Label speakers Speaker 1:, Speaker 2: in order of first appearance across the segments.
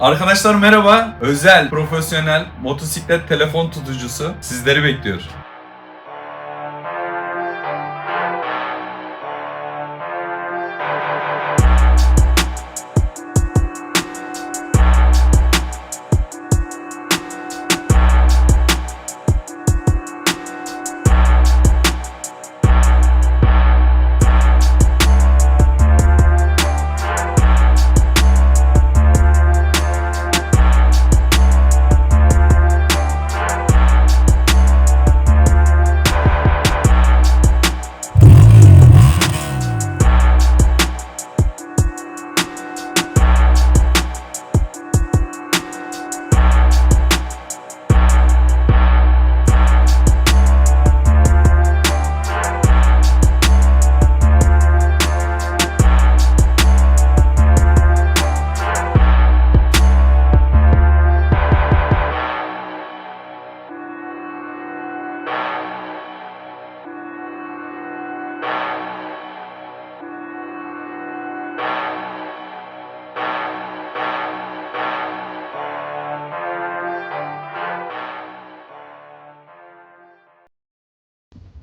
Speaker 1: Arkadaşlar merhaba. Özel, profesyonel motosiklet telefon tutucusu sizleri bekliyor.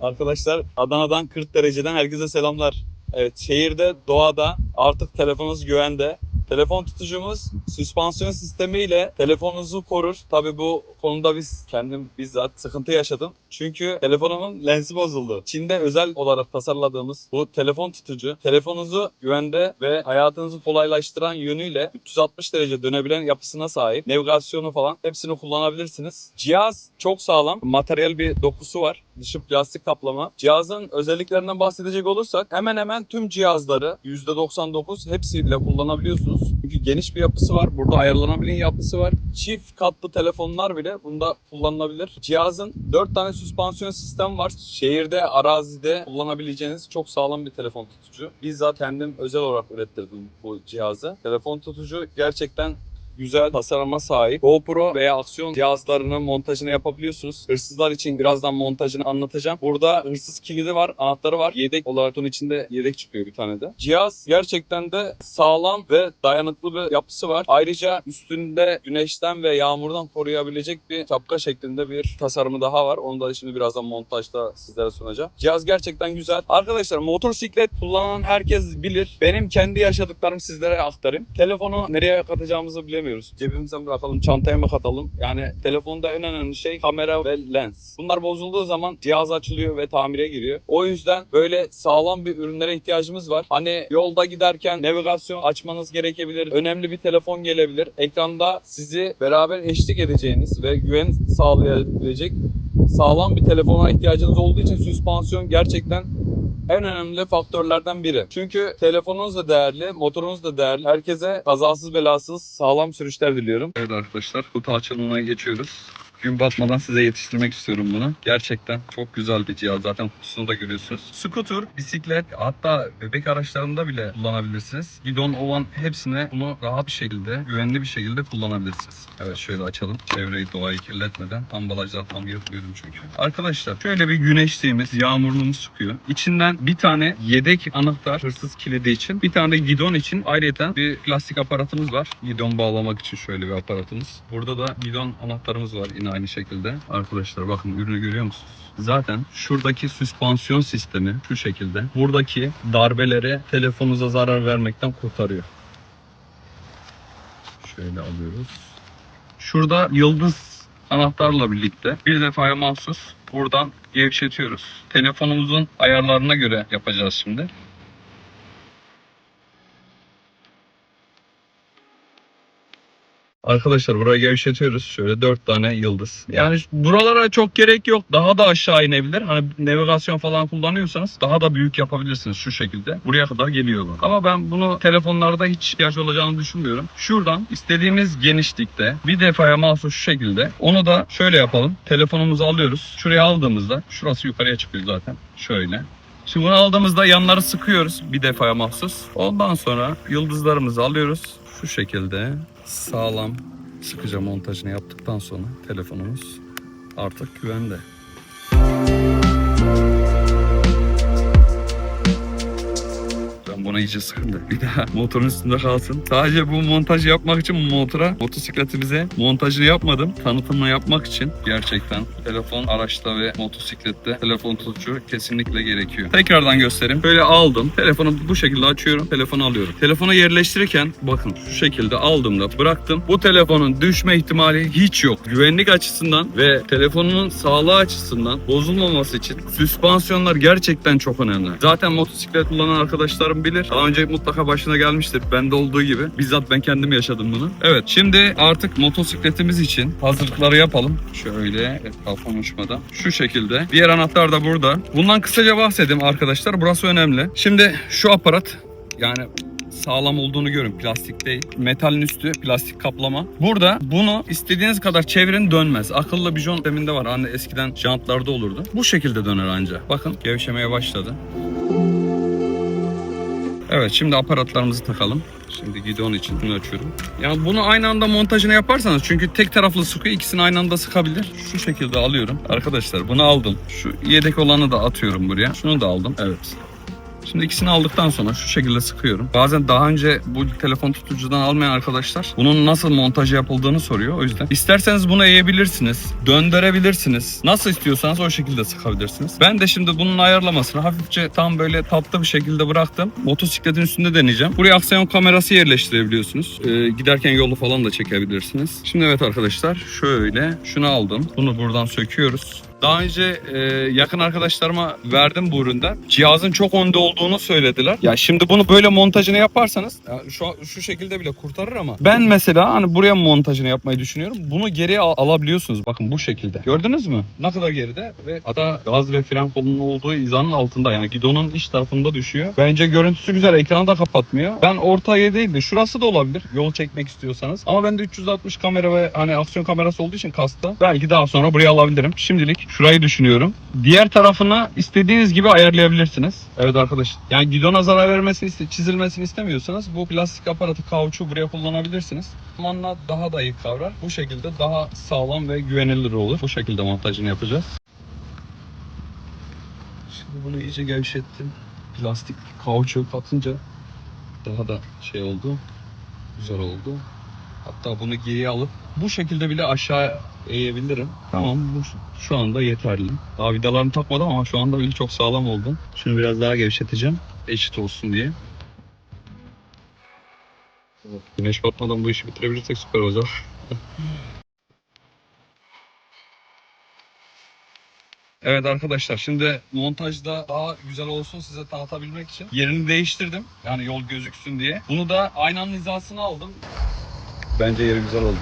Speaker 2: Arkadaşlar Adana'dan 40 dereceden herkese selamlar. Evet şehirde doğada artık telefonunuz güvende. Telefon tutucumuz süspansiyon sistemiyle telefonunuzu korur. Tabi bu konuda biz kendim bizzat sıkıntı yaşadım. Çünkü telefonumun lensi bozuldu. Çin'de özel olarak tasarladığımız bu telefon tutucu telefonunuzu güvende ve hayatınızı kolaylaştıran yönüyle 360 derece dönebilen yapısına sahip. Navigasyonu falan hepsini kullanabilirsiniz. Cihaz çok sağlam. Materyal bir dokusu var. Dışı plastik kaplama. Cihazın özelliklerinden bahsedecek olursak hemen hemen tüm cihazları %99 hepsiyle kullanabiliyorsunuz. Çünkü geniş bir yapısı var. Burada ayarlanabilen yapısı var. Çift katlı telefonlar bile bunda kullanılabilir. Cihazın 4 tane süspansiyon sistemi var. Şehirde, arazide kullanabileceğiniz çok sağlam bir telefon tutucu. Bizzat kendim özel olarak ürettirdim bu cihazı. Telefon tutucu gerçekten güzel tasarıma sahip. GoPro veya aksiyon cihazlarının montajını yapabiliyorsunuz. Hırsızlar için birazdan montajını anlatacağım. Burada hırsız kilidi var, anahtarı var. Yedek olarak onun içinde yedek çıkıyor bir tane de. Cihaz gerçekten de sağlam ve dayanıklı bir yapısı var. Ayrıca üstünde güneşten ve yağmurdan koruyabilecek bir şapka şeklinde bir tasarımı daha var. Onu da şimdi birazdan montajda sizlere sunacağım. Cihaz gerçekten güzel. Arkadaşlar motosiklet kullanan herkes bilir. Benim kendi yaşadıklarımı sizlere aktarayım. Telefonu nereye katacağımızı bilemiyoruz. Cebimize bırakalım, çantaya mı katalım? Yani telefonda en önemli şey kamera ve lens. Bunlar bozulduğu zaman cihaz açılıyor ve tamire giriyor. O yüzden böyle sağlam bir ürünlere ihtiyacımız var. Hani yolda giderken navigasyon açmanız gerekebilir. Önemli bir telefon gelebilir. Ekranda sizi beraber eşlik edeceğiniz ve güven sağlayabilecek sağlam bir telefona ihtiyacınız olduğu için süspansiyon gerçekten en önemli faktörlerden biri. Çünkü telefonunuz da değerli, motorunuz da değerli. Herkese kazasız belasız sağlam sürüşler diliyorum. Evet arkadaşlar kutu açılımına geçiyoruz. Gün batmadan size yetiştirmek istiyorum bunu. Gerçekten çok güzel bir cihaz. Zaten kutusunu da görüyorsunuz. Scooter, bisiklet hatta bebek araçlarında bile kullanabilirsiniz. Gidon, ovan hepsine bunu rahat bir şekilde, güvenli bir şekilde kullanabilirsiniz. Evet şöyle açalım. Çevreyi, doğayı kirletmeden. Ambalajlar tam yırtmıyordum çünkü. Arkadaşlar şöyle bir güneşliğimiz, yağmurluğumuz çıkıyor. İçinden bir tane yedek anahtar hırsız kilidi için, bir tane de gidon için ayrıca bir plastik aparatımız var. Gidon bağlamak için şöyle bir aparatımız. Burada da gidon anahtarımız var yine aynı şekilde. Arkadaşlar bakın ürünü görüyor musunuz? Zaten şuradaki süspansiyon sistemi şu şekilde. Buradaki darbeleri telefonunuza zarar vermekten kurtarıyor. Şöyle alıyoruz. Şurada yıldız anahtarla birlikte bir defaya mahsus buradan gevşetiyoruz. Telefonumuzun ayarlarına göre yapacağız şimdi. Arkadaşlar buraya gevşetiyoruz. Şöyle dört tane yıldız. Yani buralara çok gerek yok. Daha da aşağı inebilir. Hani navigasyon falan kullanıyorsanız daha da büyük yapabilirsiniz şu şekilde. Buraya kadar geliyor bu. Ama ben bunu telefonlarda hiç ihtiyaç olacağını düşünmüyorum. Şuradan istediğimiz genişlikte bir defaya mahsus şu şekilde. Onu da şöyle yapalım. Telefonumuzu alıyoruz. Şuraya aldığımızda şurası yukarıya çıkıyor zaten. Şöyle. Şimdi bunu aldığımızda yanları sıkıyoruz bir defaya mahsus. Ondan sonra yıldızlarımızı alıyoruz. Şu şekilde sağlam sıkıca montajını yaptıktan sonra telefonumuz artık güvende. Ben
Speaker 3: telefona iyice sıkıldı. Bir daha motorun üstünde kalsın. Sadece bu montajı yapmak için motora, motosikletimize montajını yapmadım. Tanıtımını yapmak için gerçekten telefon araçta ve motosiklette telefon tutucu kesinlikle gerekiyor. Tekrardan göstereyim. Böyle aldım. Telefonu bu şekilde açıyorum. Telefonu alıyorum. Telefonu yerleştirirken bakın şu şekilde aldığımda bıraktım. Bu telefonun düşme ihtimali hiç yok. Güvenlik açısından ve telefonun sağlığı açısından bozulmaması için süspansiyonlar gerçekten çok önemli. Zaten motosiklet kullanan arkadaşlarım bilir. Daha önce mutlaka başına gelmiştir. Bende olduğu gibi. Bizzat ben kendim yaşadım bunu. Evet şimdi artık motosikletimiz için hazırlıkları yapalım. Şöyle kafam uçmadan. Şu şekilde. Diğer anahtar da burada. Bundan kısaca bahsedeyim arkadaşlar. Burası önemli. Şimdi şu aparat yani sağlam olduğunu görün. Plastik değil. Metalin üstü plastik kaplama. Burada bunu istediğiniz kadar çevirin dönmez. Akıllı bir jant deminde var. Hani eskiden jantlarda olurdu. Bu şekilde döner anca. Bakın gevşemeye başladı. Evet şimdi aparatlarımızı takalım. Şimdi gidon için bunu açıyorum. Yani bunu aynı anda montajını yaparsanız çünkü tek taraflı sıkıyor ikisini aynı anda sıkabilir. Şu şekilde alıyorum. Arkadaşlar bunu aldım. Şu yedek olanı da atıyorum buraya. Şunu da aldım. Evet. Şimdi ikisini aldıktan sonra şu şekilde sıkıyorum. Bazen daha önce bu telefon tutucudan almayan arkadaşlar bunun nasıl montajı yapıldığını soruyor. O yüzden isterseniz bunu eğebilirsiniz, döndürebilirsiniz. Nasıl istiyorsanız o şekilde sıkabilirsiniz. Ben de şimdi bunun ayarlamasını hafifçe tam böyle tatlı bir şekilde bıraktım. Motosikletin üstünde deneyeceğim. Buraya aksiyon kamerası yerleştirebiliyorsunuz. Ee, giderken yolu falan da çekebilirsiniz. Şimdi evet arkadaşlar şöyle şunu aldım. Bunu buradan söküyoruz. Daha önce e, yakın arkadaşlarıma verdim bu üründen. Cihazın çok önde olduğunu söylediler. Ya şimdi bunu böyle montajını yaparsanız ya şu şu şekilde bile kurtarır ama ben mesela hani buraya montajını yapmayı düşünüyorum. Bunu geriye al- alabiliyorsunuz. Bakın bu şekilde. Gördünüz mü? Ne kadar geride ve hatta gaz ve fren kolunun olduğu hizanın altında yani gidonun iç tarafında düşüyor. Bence görüntüsü güzel. Ekranı da kapatmıyor. Ben ortaya değil de şurası da olabilir. Yol çekmek istiyorsanız. Ama bende 360 kamera ve hani aksiyon kamerası olduğu için kasta belki daha sonra buraya alabilirim. Şimdilik şurayı düşünüyorum. Diğer tarafını istediğiniz gibi ayarlayabilirsiniz. Evet arkadaş. Yani gidona zarar vermesini, çizilmesini istemiyorsanız bu plastik aparatı kauçuğu buraya kullanabilirsiniz. Zamanla daha da iyi kavrar. Bu şekilde daha sağlam ve güvenilir olur. Bu şekilde montajını yapacağız. Şimdi bunu iyice gevşettim. Plastik kauçuğu katınca daha da şey oldu. Güzel oldu. Hatta bunu geriye alıp bu şekilde bile aşağı eğebilirim. Tamam bu şu anda yeterli. Daha vidalarını takmadım ama şu anda bile çok sağlam oldu. Şunu biraz daha gevşeteceğim. Eşit olsun diye. Güneş batmadan bu işi bitirebilirsek süper olacak. Evet arkadaşlar şimdi montajda daha güzel olsun size tanıtabilmek için yerini değiştirdim. Yani yol gözüksün diye. Bunu da aynanın hizasına aldım. Bence yeri güzel oldu.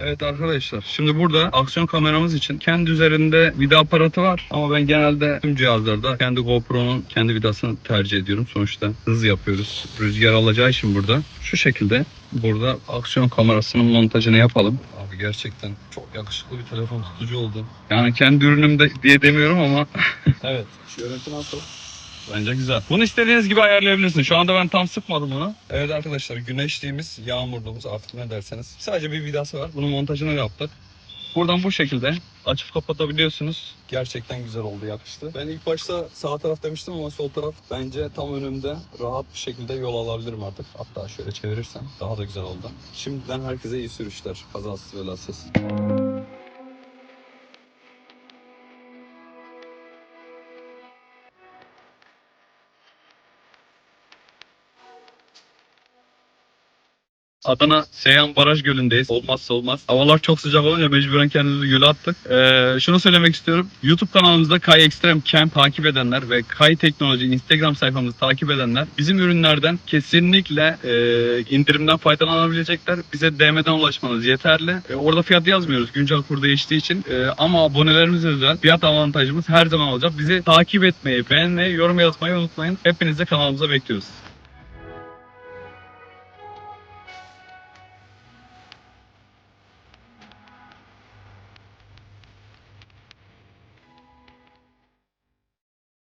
Speaker 3: Evet arkadaşlar şimdi burada aksiyon kameramız için kendi üzerinde vida aparatı var ama ben genelde tüm cihazlarda kendi GoPro'nun kendi vidasını tercih ediyorum. Sonuçta hız yapıyoruz. Rüzgar alacağı için burada şu şekilde burada aksiyon kamerasının montajını yapalım. Abi gerçekten çok yakışıklı bir telefon tutucu oldu. Yani kendi ürünümde diye demiyorum ama evet şu görüntü nasıl? Bence güzel. Bunu istediğiniz gibi ayarlayabilirsiniz. Şu anda ben tam sıkmadım bunu. Evet arkadaşlar güneşliğimiz, yağmurluğumuz artık ne derseniz. Sadece bir vidası var. Bunun montajını yaptık. Buradan bu şekilde açıp kapatabiliyorsunuz. Gerçekten güzel oldu, yakıştı. Ben ilk başta sağ taraf demiştim ama sol taraf bence tam önümde rahat bir şekilde yol alabilirim artık. Hatta şöyle çevirirsem daha da güzel oldu. Şimdiden herkese iyi sürüşler. Kazasız belasız. Adana Seyhan Baraj Gölü'ndeyiz. Olmazsa olmaz. Havalar çok sıcak olunca mecburen kendimizi göle attık. Ee, şunu söylemek istiyorum. YouTube kanalımızda Kay Extreme Camp takip edenler ve Kay Teknoloji Instagram sayfamızı takip edenler bizim ürünlerden kesinlikle e, indirimden faydalanabilecekler. Bize DM'den ulaşmanız yeterli. E, orada fiyat yazmıyoruz güncel kur değiştiği için. E, ama abonelerimize özel fiyat avantajımız her zaman olacak. Bizi takip etmeyi, beğenmeyi, yorum yazmayı unutmayın. Hepinizi kanalımıza bekliyoruz.